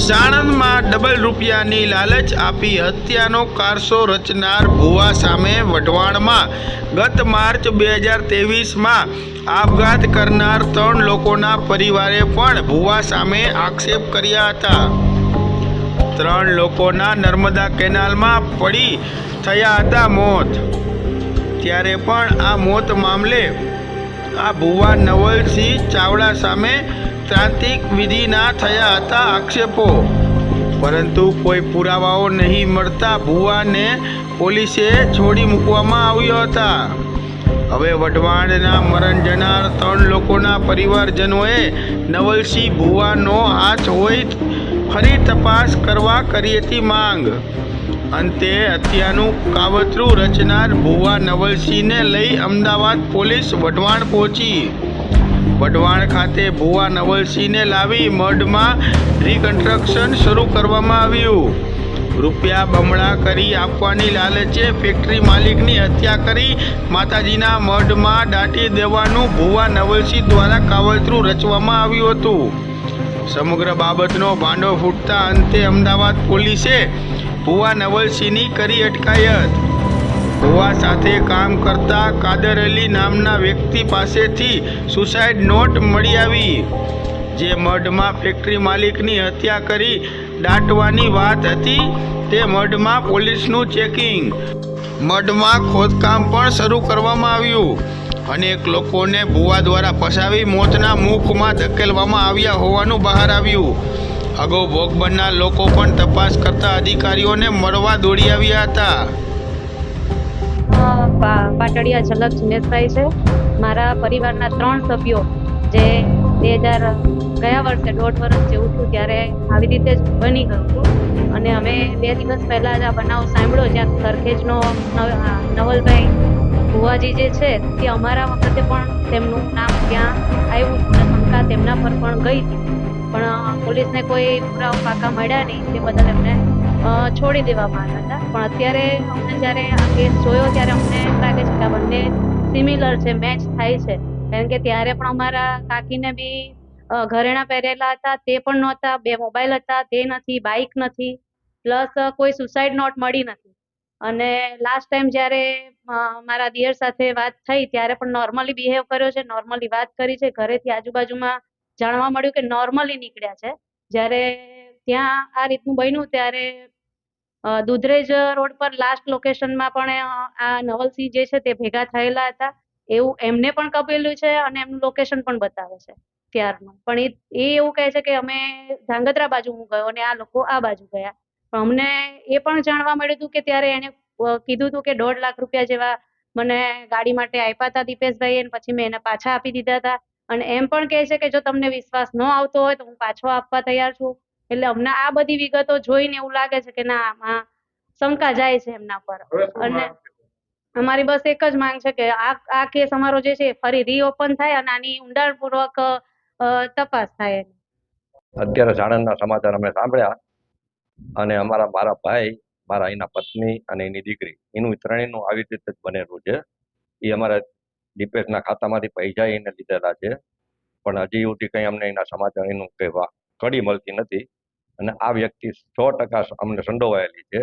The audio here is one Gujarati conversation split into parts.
સાણંદમાં ડબલ રૂપિયાની લાલચ આપી હત્યાનો કારસો રચનાર ભુવા સામે વઢવાણમાં. ગત માર્ચ બે હજાર તેવીસમાં આપઘાત કરનાર ત્રણ લોકોના પરિવારે પણ ભુવા સામે આક્ષેપ કર્યા હતા. ત્રણ લોકોના નર્મદા કેનાલમાં પડી થયા હતા મોત. ત્યારે પણ આ મોત મામલે આ ભુવા નવલસિંહ ચાવડા સામે ત્રાંતિક વિધિના થયા હતા આક્ષેપો પરંતુ કોઈ પુરાવાઓ નહીં મળતા ભુવાને પોલીસે છોડી મૂકવામાં આવ્યો હતા હવે વઢવાણના મરણ જનાર ત્રણ લોકોના પરિવારજનોએ નવલસિંહ ભુવાનો હાથ હોય ફરી તપાસ કરવા કરી હતી માંગ. અંતે હત્યાનું કાવતરું રચનાર ભુવા નવલસિંહને લઈ અમદાવાદ પોલીસ વઢવાણ પહોંચી. વઢવાણ ખાતે ભુવા નવલસિંહને લાવી મઢમાં રિકન્સ્ટ્રક્શન શરૂ કરવામાં આવ્યું. રૂપિયા બમણા કરી આપવાની લાલચે ફેક્ટરી માલિકની હત્યા કરી માતાજીના મઢમાં દાટી દેવાનું ભુવા નવલસિંહ દ્વારા કાવતરું રચવામાં આવ્યું હતું. સમગ્ર બાબતનો ભાંડો ફૂટતા અંતે અમદાવાદ પોલીસે ભુવા નવલસિંહની કરી અટકાયત. ભુવા સાથે કામ કરતા કાદર અલી નામના વ્યક્તિ પાસેથી સુસાઇડ નોટ મળી આવી, જે મઢમાં ફેક્ટરી માલિકની હત્યા કરી દાટવાની વાત હતી. તે મઢમાં પોલીસનું ચેકિંગ. મઢમાં ખોદકામ પણ શરૂ કરવામાં આવ્યું અનેક લોકોને ભુવા દ્વારા ફસાવી મોતના મુખમાં ધકેલવામાં આવ્યા હોવાનું બહાર આવ્યું. અગાઉ ભોગ બનનાર લોકો પણ તપાસ કરતા અધિકારીઓને મળવા દોડી આવ્યા હતા. પાટડિયા ઝલક જિનેશભાઈ છે. મારા પરિવારના ત્રણ સભ્યો જે બે હજાર ગયા વર્ષે દોઢ વર્ષ જેવું છું ત્યારે આવી રીતે જ બની ગયું હતું. અને અમે બે દિવસ પહેલાં જ આ બનાવ સાંભળ્યો, જ્યાં સરખેજનો નવલભાઈ ભુવાજી જે છે, તે અમારા વખતે પણ તેમનું નામ ત્યાં આવ્યું અને શંકા તેમના પર પણ ગઈ હતી. પણ પોલીસને કોઈ પુરાવો પાકા મળ્યા નહીં, તે બદલ એમને છોડી દેવામાં આવ્યા હતા. પણ અત્યારે અમને જ્યારે આ કેસ જોયો ત્યારે અમને લાગે છે કે આ બંને સિમિલર છે મેચ થાય છે. કારણ કે ત્યારે પણ અમારા કાકીને બી ઘરેણા પહેરેલા હતા, તે પણ નહોતા, બે મોબાઈલ હતા, તે નથી બાઇક નથી. પ્લસ કોઈ સુસાઇડ નોટ મળી નથી. અને લાસ્ટ ટાઈમ જ્યારે મારા દિયર સાથે વાત થઈ, ત્યારે પણ નોર્મલી બિહેવ કર્યો છે નોર્મલી વાત કરી છે. ઘરેથી આજુબાજુમાં જાણવા મળ્યું કે નોર્મલી નીકળ્યા છે. જ્યારે ત્યાં આ રીતનું બન્યું ત્યારે દુધરેજ રોડ પર લાસ્ટ લોકેશનમાં પણ આ નવલસિંહ જે છે તે ભેગા થયેલા હતા. એવું એમને પણ કપેલું છે અને એમનું લોકેશન પણ બતાવે છે ત્યારનું પણ એ એવું કહે છે કે અમે ધાંગધ્રા બાજુ હું ગયો અને આ લોકો આ બાજુ ગયા. પણ અમને એ પણ જાણવા મળ્યું હતું કે ત્યારે એને કીધું હતું કે દોઢ લાખ રૂપિયા જેવા મને ગાડી માટે આપ્યા હતા દીપેશભાઈએ પછી મેં એને પાછા આપી દીધા હતા. અને એમ પણ કહે છે કે જો તમને વિશ્વાસ ન આવતો હોય તો હું પાછો આપવા તૈયાર છું. એટલે અમને આ બધી વિગતો જોઈને એવું લાગે છે કે ના આમાં શંકા જાય છે એમના પર. અને અમારી બસ એક જ માંગ છે કે આ આ કેસ અમારો જે છે એ ફરી રીઓપન થાય અને આની ઊંડાણપૂર્વક અ, તપાસ થાય અત્યારે સાણંદના સમાચાર અમે સાંભળ્યા અને અમારા મારા ભાઈ મારા એના પત્ની અને એની દીકરી એનું ત્રણેયનું આવી રીતે જ બનેલું છે. એ અમારા દીપેશના ખાતામાંથી પૈસા એને લીધેલા છે. પણ હજી સુધી કંઈ અમને એના સમાચાર એનું કહેવા કડી મળતી નથી. અને આ વ્યક્તિ સો ટકા અમને સંડોવાયેલી છે.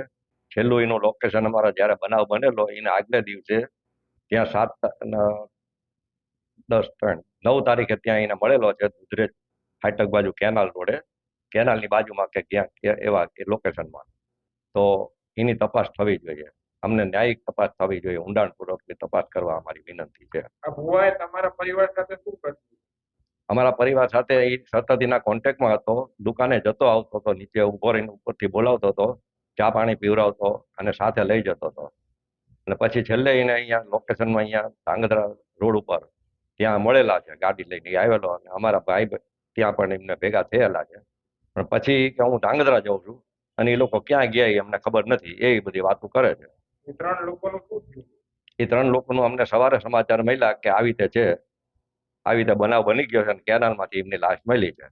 છેલ્લું એનું લોકેશન અમારા જ્યારે બનાવ બનેલો, એના આગલે દિવસે ત્યાં સાત દસ, ત્રણ, નવ તારીખે ત્યાં એને મળેલો છે, દુધરેજ ફાટક બાજુ કેનાલ રોડે. કેનાલની બાજુમાં કે ક્યાંક કે એવા કે લોકેશનમાં તો એની તપાસ થવી જોઈએ. અમને ન્યાયિક તપાસ થવી જોઈએ. ઊંડાણપૂર્વકની તપાસ કરવા અમારી વિનંતી છે. તમારા પરિવાર સાથે શું કર્યું? અમારા પરિવાર સાથે એ સતત એના કોન્ટેક્ટમાં હતો. દુકાને જતો આવતો હતો નીચે ઊભો રહીને ઉપરથી બોલાવતો હતો ચા પાણી પીવડાવતો અને સાથે લઈ જતો હતો અને પછી છેલ્લે એને અહીંયા લોકેશનમાં અહીંયા ધાંગધ્રા રોડ ઉપર ત્યાં મળેલા છે ગાડી લઈને આવેલો અને અમારા ભાઈ ત્યાં પણ એમને ભેગા થયેલા છે. પણ પછી કે હું ધાંગધ્રા જાઉં છું અને એ લોકો ક્યાં ગયા એ અમને ખબર નથી એ બધી વાતો કરે છે. એ ત્રણ લોકોનું એ ત્રણ લોકોનું અમને સવારે સમાચાર મળ્યા કે આવી રીતે છે. આવી રીતે બનાવ બની ગયો છે અને કેનાલમાંથી એમની લાશ મળી છે.